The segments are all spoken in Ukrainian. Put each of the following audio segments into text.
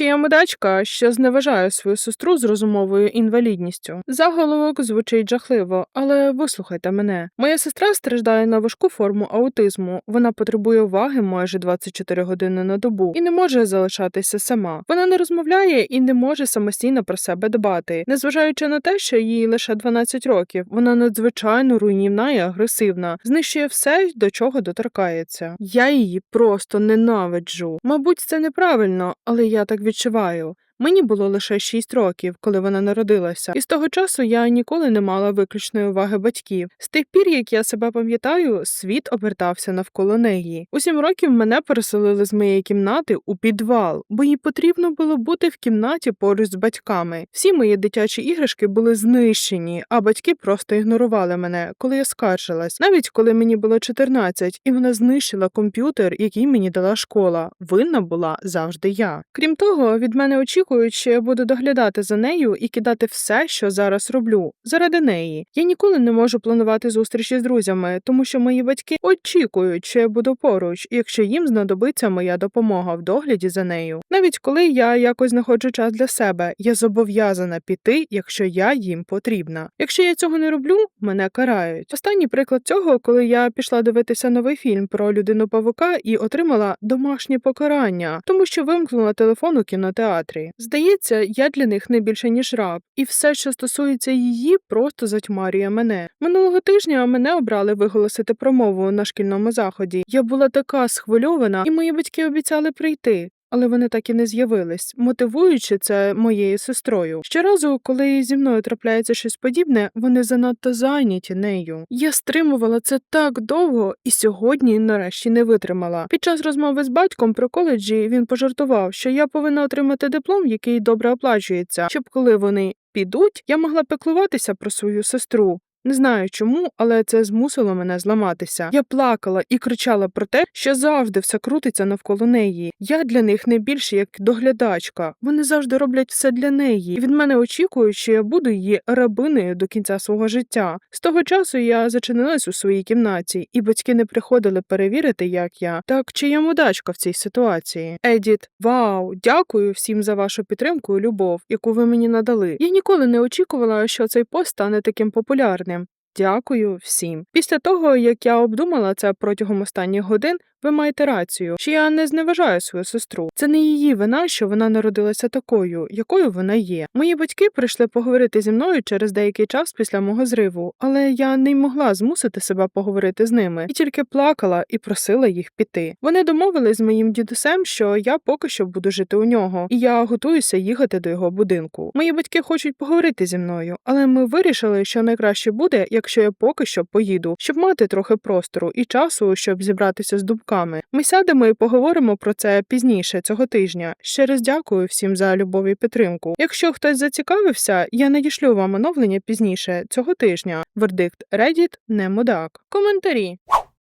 Чи я мудачка, що зневажає свою сестру з розумовою інвалідністю? Заголовок звучить жахливо, але вислухайте мене. Моя сестра страждає на важку форму аутизму. Вона потребує уваги майже 24 години на добу і не може залишатися сама. Вона не розмовляє і не може самостійно про себе дбати, незважаючи на те, що їй лише 12 років. Вона надзвичайно руйнівна і агресивна, знищує все, до чого доторкається. Я її просто ненавиджу. Мабуть, це неправильно, але я так відчуваю. відчуваю. Мені було лише 6 років, коли вона народилася, і з того часу я ніколи не мала виключної уваги батьків. З тих пір, як я себе пам'ятаю, світ обертався навколо неї. У 7 років мене переселили з моєї кімнати у підвал, бо їй потрібно було бути в кімнаті поруч з батьками. Всі мої дитячі іграшки були знищені, а батьки просто ігнорували мене, коли я скаржилась. Навіть коли мені було 14, і вона знищила комп'ютер, який мені дала школа. Винна була завжди я. Крім того, від мене очікують, що я буду доглядати за нею і кидати все, що зараз роблю, заради неї. Я ніколи не можу планувати зустрічі з друзями, тому що мої батьки очікують, що я буду поруч, якщо їм знадобиться моя допомога в догляді за нею. Навіть коли я якось знаходжу час для себе, я зобов'язана піти, якщо я їм потрібна. Якщо я цього не роблю, мене карають. Останній приклад цього, коли я пішла дивитися новий фільм про людину павука і отримала домашнє покарання, тому що вимкнула телефон у кінотеатрі. Здається, я для них не більше ніж раб, і все, що стосується її, просто затьмарює мене. Минулого тижня мене обрали виголосити промову на шкільному заході. Я була така схвильована, і мої батьки обіцяли прийти. Але вони так і не з'явились, мотивуючи це моєю сестрою. Щоразу, коли зі мною трапляється щось подібне, вони занадто зайняті нею. Я стримувала це так довго і сьогодні нарешті не витримала. Під час розмови з батьком про коледжі він пожартував, що я повинна отримати диплом, який добре оплачується, щоб коли вони підуть, я могла пеклуватися про свою сестру. Не знаю чому, але це змусило мене зламатися. Я плакала і кричала про те, що завжди все крутиться навколо неї. Я для них не більше як доглядачка. Вони завжди роблять все для неї. І від мене очікують, що я буду її рабинею до кінця свого життя. З того часу я зачинилась у своїй кімнаті, і батьки не приходили перевірити, як я. Так чи я мудачка в цій ситуації? Едіт, вау, дякую всім за вашу підтримку і любов, яку ви мені надали. Я ніколи не очікувала, що цей пост стане таким популярним. Дякую всім. Після того, як я обдумала це протягом останніх годин, ви маєте рацію, що я не зневажаю свою сестру. Це не її вина, що вона народилася такою, якою вона є. Мої батьки прийшли поговорити зі мною через деякий час після мого зриву, але я не могла змусити себе поговорити з ними і тільки плакала і просила їх піти. Вони домовились з моїм дідусем, що я поки що буду жити у нього, і я готуюся їхати до його будинку. Мої батьки хочуть поговорити зі мною, але ми вирішили, що найкраще буде, якщо я поки що поїду, щоб мати трохи простору і часу, щоб зібратися з думками. Ми сядемо і поговоримо про це пізніше цього тижня. Ще раз дякую всім за любов і підтримку. Якщо хтось зацікавився, я надішлю вам оновлення пізніше цього тижня. Вердикт Reddit не мудак. Коментарі.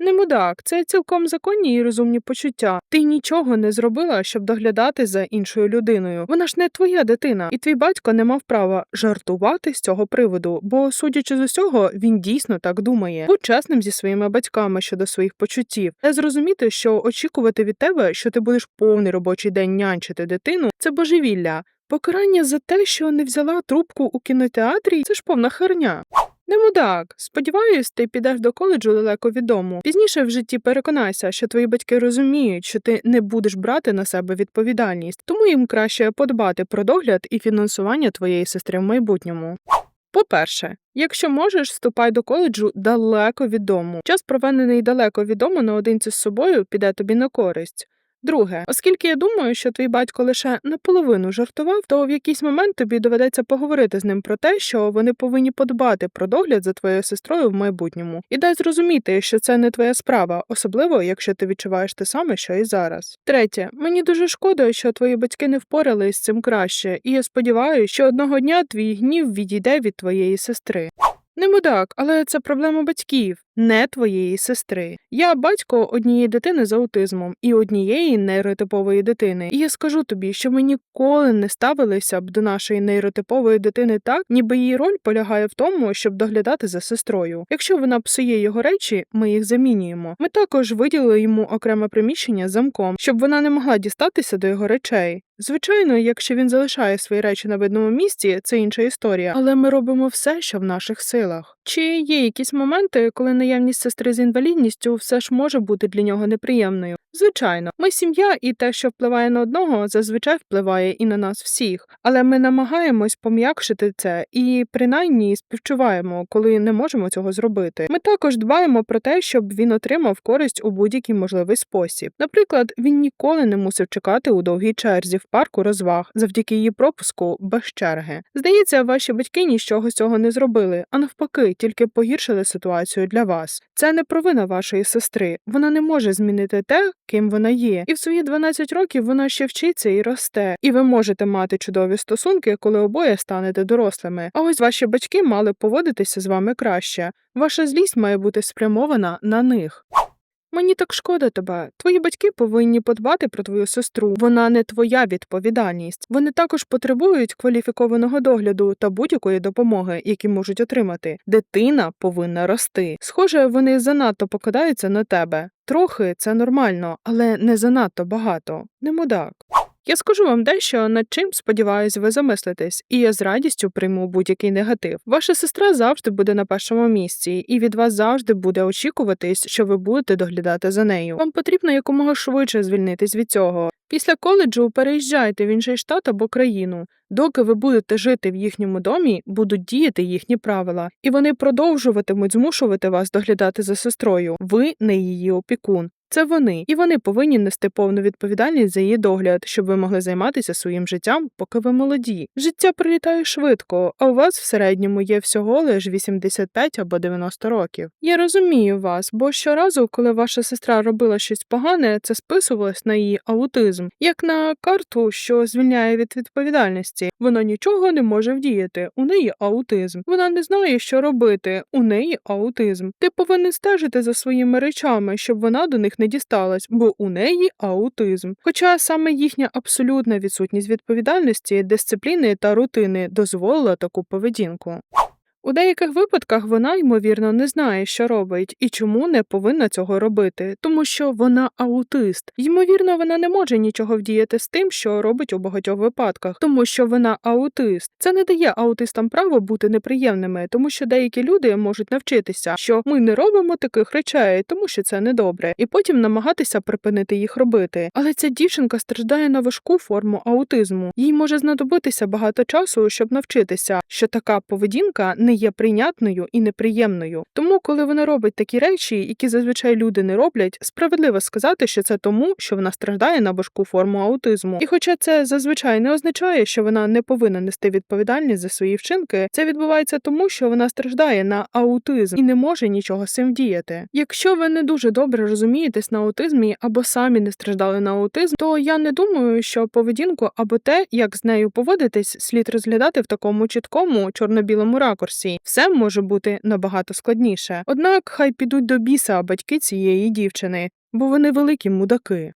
Не мудак, це цілком законні і розумні почуття. Ти нічого не зробила, щоб доглядати за іншою людиною. Вона ж не твоя дитина, і твій батько не мав права жартувати з цього приводу, бо, судячи з усього, він дійсно так думає. Будь чесним зі своїми батьками щодо своїх почуттів, та зрозуміти, що очікувати від тебе, що ти будеш повний робочий день нянчити дитину, це божевілля. Покарання за те, що не взяла трубку у кінотеатрі, це ж повна херня. Не мудак. Сподіваюсь, ти підеш до коледжу далеко від дому. Пізніше в житті переконайся, що твої батьки розуміють, що ти не будеш брати на себе відповідальність, тому їм краще подбати про догляд і фінансування твоєї сестри в майбутньому. По-перше, якщо можеш, вступай до коледжу далеко від дому. Час, проведений далеко від дому наодинці з собою, піде тобі на користь. Друге, оскільки я думаю, що твій батько лише наполовину жартував, то в якийсь момент тобі доведеться поговорити з ним про те, що вони повинні подбати про догляд за твоєю сестрою в майбутньому, і дай зрозуміти, що це не твоя справа, особливо якщо ти відчуваєш те саме, що і зараз. Третє, мені дуже шкода, що твої батьки не впорались з цим краще, і я сподіваюся, що одного дня твій гнів відійде від твоєї сестри. Не мудак, але це проблема батьків. Не твоєї сестри. Я батько однієї дитини з аутизмом і однієї нейротипової дитини. І я скажу тобі, що ми ніколи не ставилися б до нашої нейротипової дитини так, ніби її роль полягає в тому, щоб доглядати за сестрою. Якщо вона псує його речі, ми їх замінюємо. Ми також виділили йому окреме приміщення з замком, щоб вона не могла дістатися до його речей. Звичайно, якщо він залишає свої речі на видному місці, це інша історія, але ми робимо все, що в наших силах. Чи є якісь моменти, коли наявність сестри з інвалідністю все ж може бути для нього неприємною? Звичайно, ми сім'я, і те, що впливає на одного, зазвичай впливає і на нас всіх, але ми намагаємось пом'якшити це і принаймні співчуваємо, коли не можемо цього зробити. Ми також дбаємо про те, щоб він отримав користь у будь-який можливий спосіб. Наприклад, він ніколи не мусив чекати у довгій черзі в парку розваг завдяки її пропуску без черги. Здається, ваші батьки нічого з цього не зробили, а навпаки, тільки погіршили ситуацію для вас. Це не провина вашої сестри. Вона не може змінити те, ким вона є, і в свої 12 років вона ще вчиться і росте. І ви можете мати чудові стосунки, коли обоє станете дорослими. А ось ваші батьки мали поводитися з вами краще. Ваша злість має бути спрямована на них. Мені так шкода тебе. Твої батьки повинні подбати про твою сестру. Вона не твоя відповідальність. Вони також потребують кваліфікованого догляду та будь-якої допомоги, які можуть отримати. Дитина повинна рости. Схоже, вони занадто покидаються на тебе. Трохи це нормально, але не занадто багато. Не мудак. Я скажу вам дещо, над чим, сподіваюсь, ви замислитесь, і я з радістю прийму будь-який негатив. Ваша сестра завжди буде на першому місці, і від вас завжди буде очікуватись, що ви будете доглядати за нею. Вам потрібно якомога швидше звільнитись від цього. Після коледжу переїжджайте в інший штат або країну. Доки ви будете жити в їхньому домі, будуть діяти їхні правила, і вони продовжуватимуть змушувати вас доглядати за сестрою. Ви не її опікун. Це вони, і вони повинні нести повну відповідальність за її догляд, щоб ви могли займатися своїм життям, поки ви молоді. Життя пролітає швидко, а у вас в середньому є всього лиш 85 або 90 років. Я розумію вас, бо щоразу, коли ваша сестра робила щось погане, це списувалось на її аутизм, як на карту, що звільняє від відповідальності. Вона нічого не може вдіяти. У неї аутизм. Вона не знає, що робити. У неї аутизм. Ти повинен стежити за своїми речами, щоб вона до них не дісталась, бо у неї аутизм. Хоча саме їхня абсолютна відсутність відповідальності, дисципліни та рутини дозволила таку поведінку. У деяких випадках вона, ймовірно, не знає, що робить і чому не повинна цього робити, тому що вона аутист. Ймовірно, вона не може нічого вдіяти з тим, що робить у багатьох випадках, тому що вона аутист. Це не дає аутистам право бути неприємними, тому що деякі люди можуть навчитися, що ми не робимо таких речей, тому що це недобре, і потім намагатися припинити їх робити. Але ця дівчинка страждає на важку форму аутизму. Їй може знадобитися багато часу, щоб навчитися, що така поведінка не є прийнятною і неприємною. Тому, коли вона робить такі речі, які зазвичай люди не роблять, справедливо сказати, що це тому, що вона страждає на важку форму аутизму. І хоча це зазвичай не означає, що вона не повинна нести відповідальність за свої вчинки, це відбувається тому, що вона страждає на аутизм і не може нічого з цим діяти. Якщо ви не дуже добре розумієтесь на аутизмі або самі не страждали на аутизм, то я не думаю, що поведінку або те, як з нею поводитись, слід розглядати в такому чіткому чорно-білому ракурсі. Все може бути набагато складніше. Однак хай підуть до біса батьки цієї дівчини, бо вони великі мудаки.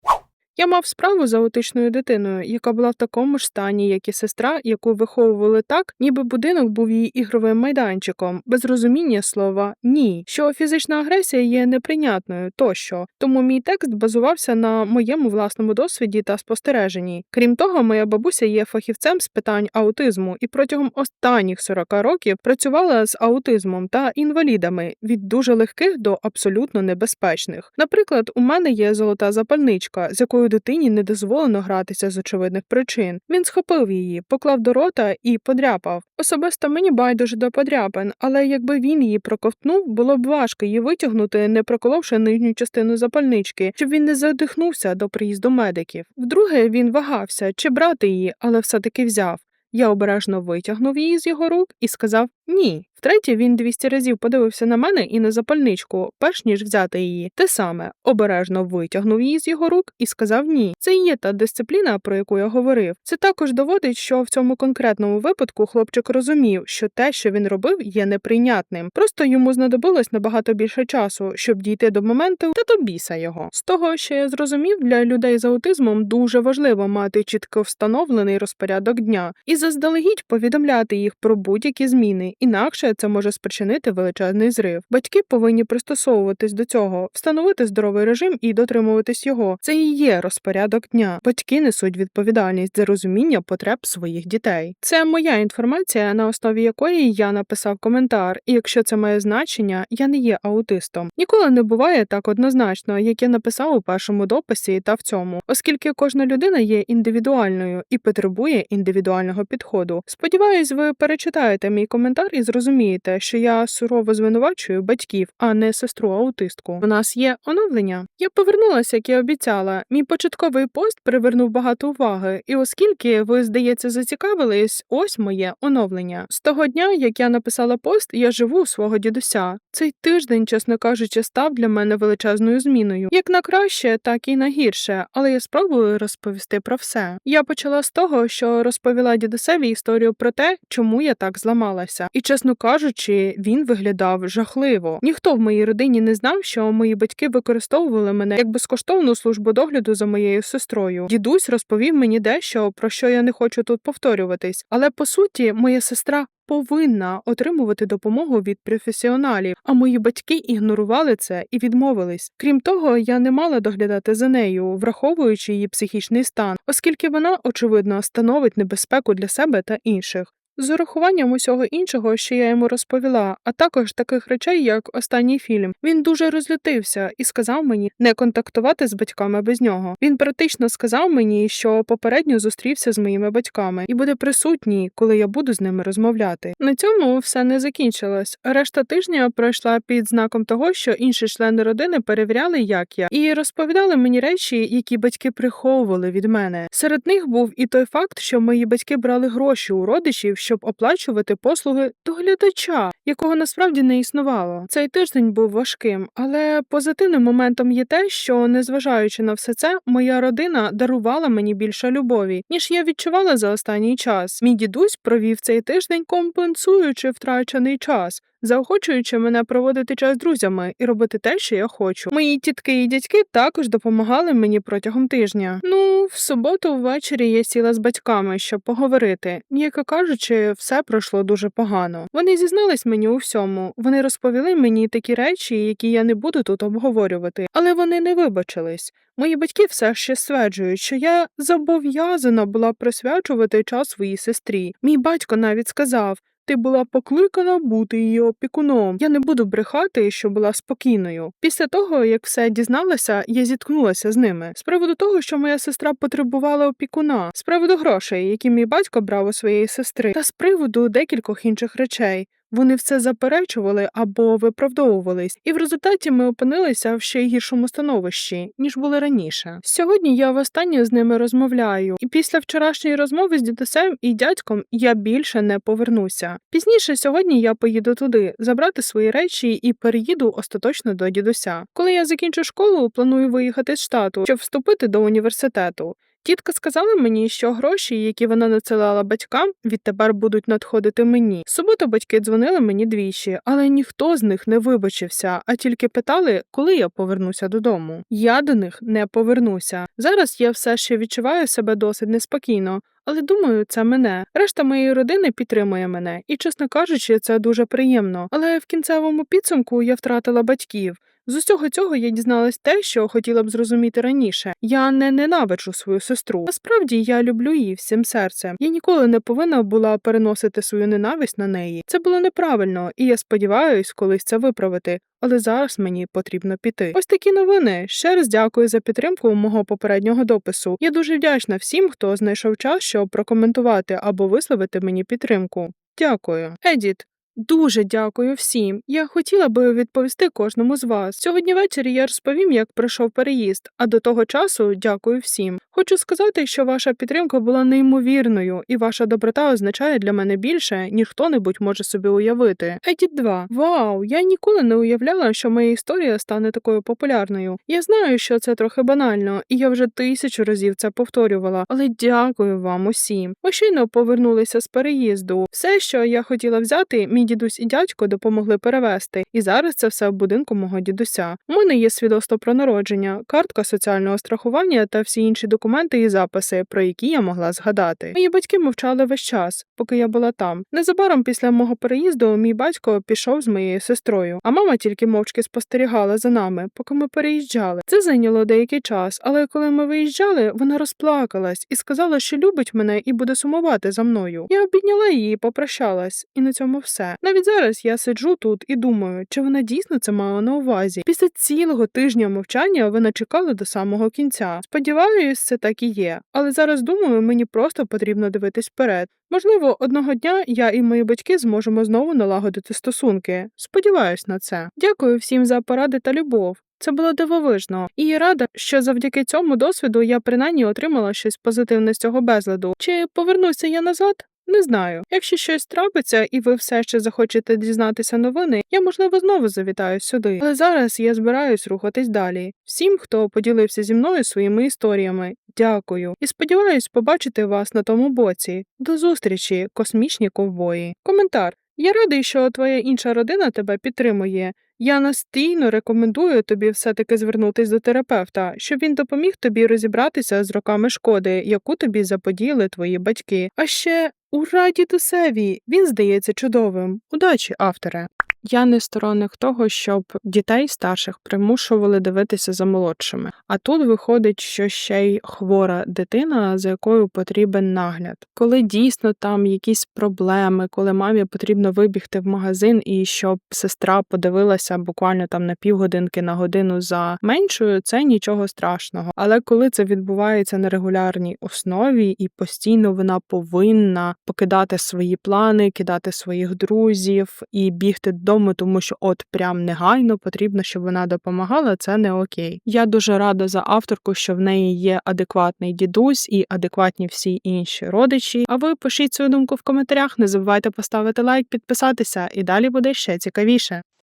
Я мав справу з аутичною дитиною, яка була в такому ж стані, як і сестра, яку виховували так, ніби будинок був її ігровим майданчиком, без розуміння слова ні, що фізична агресія є неприйнятною тощо. Тому мій текст базувався на моєму власному досвіді та спостереженні. Крім того, моя бабуся є фахівцем з питань аутизму і протягом останніх 40 років працювала з аутизмом та інвалідами від дуже легких до абсолютно небезпечних. Наприклад, у мене є золота запальничка, з якою дитині не дозволено гратися з очевидних причин. Він схопив її, поклав до рота і подряпав. Особисто мені байдуже до подряпин, але якби він її проковтнув, було б важко її витягнути, не проколовши нижню частину запальнички, щоб він не задихнувся до приїзду медиків. Вдруге він вагався, чи брати її, але все таки взяв. Я обережно витягнув її з його рук і сказав Ні. Втретє, він 200 разів подивився на мене і на запальничку, перш ніж взяти її. Те саме обережно витягнув її з його рук і сказав ні. Це є та дисципліна, про яку я говорив. Це також доводить, що в цьому конкретному випадку хлопчик розумів, що те, що він робив, є неприйнятним. Просто йому знадобилось набагато більше часу, щоб дійти до моменту та до біса його. З того, що я зрозумів, для людей з аутизмом дуже важливо мати чітко встановлений розпорядок дня і заздалегідь повідомляти їх про будь-які зміни, інакше це може спричинити величезний зрив. Батьки повинні пристосовуватись до цього, встановити здоровий режим і дотримуватись його. Це і є розпорядок дня. Батьки несуть відповідальність за розуміння потреб своїх дітей. Це моя інформація, на основі якої я написав коментар. І якщо це має значення, я не є аутистом. Ніколи не буває так однозначно, як я написав у першому дописі та в цьому, оскільки кожна людина є індивідуальною і потребує індивідуального підходу. Сподіваюсь, ви перечитаєте мій коментар і зрозумієте, що я сурово звинувачую батьків, а не сестру аутистку. У нас є оновлення. Я повернулася, як і обіцяла. Мій початковий пост привернув багато уваги, і оскільки ви, здається, зацікавились, ось моє оновлення. З того дня, як я написала пост, я живу у свого дідуся. Цей тиждень, чесно кажучи, став для мене величезною зміною. Як на краще, так і на гірше, але я спробую розповісти про все. Я почала з того, що розповіла дідусеві історію про те, чому я так зламалася. І чесно кажучи, він виглядав жахливо. Ніхто в моїй родині не знав, що мої батьки використовували мене як безкоштовну службу догляду за моєю сестрою. Дідусь розповів мені дещо, про що я не хочу тут повторюватись, але по суті, моя сестра. Повинна отримувати допомогу від професіоналів, а мої батьки ігнорували це і відмовились. Крім того, я не мала доглядати за нею, враховуючи її психічний стан, оскільки вона, очевидно, становить небезпеку для себе та інших. З урахуванням усього іншого, що я йому розповіла, а також таких речей, як останній фільм, він дуже розлютився і сказав мені не контактувати з батьками без нього. Він практично сказав мені, що попередньо зустрівся з моїми батьками і буде присутній, коли я буду з ними розмовляти. На цьому все не закінчилось. Решта тижня пройшла під знаком того, що інші члени родини перевіряли, як я, і розповідали мені речі, які батьки приховували від мене. Серед них був і той факт, що мої батьки брали гроші у родичів щоб оплачувати послуги доглядача, якого насправді не існувало. Цей тиждень був важким, але позитивним моментом є те, що, незважаючи на все це, моя родина дарувала мені більше любові, ніж я відчувала за останній час. Мій дідусь провів цей тиждень, компенсуючи втрачений час заохочуючи мене проводити час з друзями і робити те, що я хочу. Мої тітки і дядьки також допомагали мені протягом тижня. Ну, в суботу ввечері я сіла з батьками, щоб поговорити. М'яко кажучи, все пройшло дуже погано. Вони зізнались мені у всьому. Вони розповіли мені такі речі, які я не буду тут обговорювати, але вони не вибачились. Мої батьки все ще стверджують, що я зобов'язана була присвячувати час своїй сестрі. Мій батько навіть сказав. Ти була покликана бути її опікуном. Я не буду брехати, що була спокійною. Після того, як все дізналася, я зіткнулася з ними з приводу того, що моя сестра потребувала опікуна, з приводу грошей, які мій батько брав у своєї сестри, та з приводу декількох інших речей. Вони все заперечували або виправдовувались, і в результаті ми опинилися в ще гіршому становищі, ніж були раніше. Сьогодні я востаннє з ними розмовляю, і після вчорашньої розмови з дідусем і дядьком я більше не повернуся. Пізніше сьогодні я поїду туди, забрати свої речі і переїду остаточно до дідуся. Коли я закінчу школу, планую виїхати з штату, щоб вступити до університету. Тітка сказала мені, що гроші, які вона надсилала батькам, відтепер будуть надходити мені. Суботу батьки дзвонили мені двічі, але ніхто з них не вибачився, а тільки питали, коли я повернуся додому. Я до них не повернуся. Зараз я все ще відчуваю себе досить неспокійно. Але думаю, це мене. Решта моєї родини підтримує мене, і, чесно кажучи, це дуже приємно. Але в кінцевому підсумку я втратила батьків. З усього цього я дізналась те, що хотіла б зрозуміти раніше. Я не ненавиджу свою сестру. Насправді я люблю її всім серцем. Я ніколи не повинна була переносити свою ненависть на неї. Це було неправильно, і я сподіваюсь, колись це виправити. Але зараз мені потрібно піти. Ось такі новини. Ще раз дякую за підтримку мого попереднього допису. Я дуже вдячна всім, хто знайшов час, щоб прокоментувати або висловити мені підтримку. Дякую, Едіт. Дуже дякую всім. Я хотіла би відповісти кожному з вас. Сьогодні ввечері я розповім, як пройшов переїзд, а до того часу дякую всім. Хочу сказати, що ваша підтримка була неймовірною, і ваша доброта означає для мене більше, ніж хто-небудь може собі уявити. Едіт 2. Вау, я ніколи не уявляла, що моя історія стане такою популярною. Я знаю, що це трохи банально, і я вже тисячу разів це повторювала, але дякую вам усім. Ми щойно повернулися з переїзду. Все, що я хотіла взяти, мій дідусь і дядько допомогли перевезти, і зараз це все в будинку мого дідуся. У мене є свідоцтво про народження, картка соціального страхування та всі інші документи і записи, про які я могла згадати. Мої батьки мовчали весь час, поки я була там. Незабаром після мого переїзду мій батько пішов з моєю сестрою, а мама тільки мовчки спостерігала за нами, поки ми переїжджали. Це зайняло деякий час, але коли ми виїжджали, вона розплакалась і сказала, що любить мене і буде сумувати за мною. Я обідняла її, попрощалась, і на цьому все. Навіть зараз я сиджу тут і думаю, чи вона дійсно це мала на увазі. Після цілого тижня мовчання вона чекала до самого кінця. Сподіваюсь, це так і є. Але зараз думаю, мені просто потрібно дивитись вперед. Можливо, одного дня я і мої батьки зможемо знову налагодити стосунки. Сподіваюсь на це. Дякую всім за поради та любов. Це було дивовижно, і я рада, що завдяки цьому досвіду я принаймні отримала щось позитивне з цього безладу. Чи повернуся я назад? Не знаю. Якщо щось трапиться і ви все ще захочете дізнатися новини, я можливо знову завітаю сюди. Але зараз я збираюсь рухатись далі. Всім, хто поділився зі мною своїми історіями, дякую і сподіваюсь побачити вас на тому боці. До зустрічі, космічні ковбої. Коментар. Я радий, що твоя інша родина тебе підтримує. Я настійно рекомендую тобі все-таки звернутись до терапевта, щоб він допоміг тобі розібратися з роками шкоди, яку тобі заподіяли твої батьки. А ще у раді дідусеві! Він здається чудовим. Удачі, авторе! Я не сторонник того, щоб дітей старших примушували дивитися за молодшими. А тут виходить, що ще й хвора дитина, за якою потрібен нагляд. Коли дійсно там якісь проблеми, коли мамі потрібно вибігти в магазин і щоб сестра подивилася буквально там на півгодинки на годину за меншою, це нічого страшного. Але коли це відбувається на регулярній основі, і постійно вона повинна покидати свої плани, кидати своїх друзів і бігти додому, тому що от прям негайно потрібно, щоб вона допомагала, це не окей. Я дуже рада за авторку, що в неї є адекватний дідусь і адекватні всі інші родичі. А ви пишіть свою думку в коментарях, не забувайте поставити лайк, підписатися, і далі буде ще цікавіше.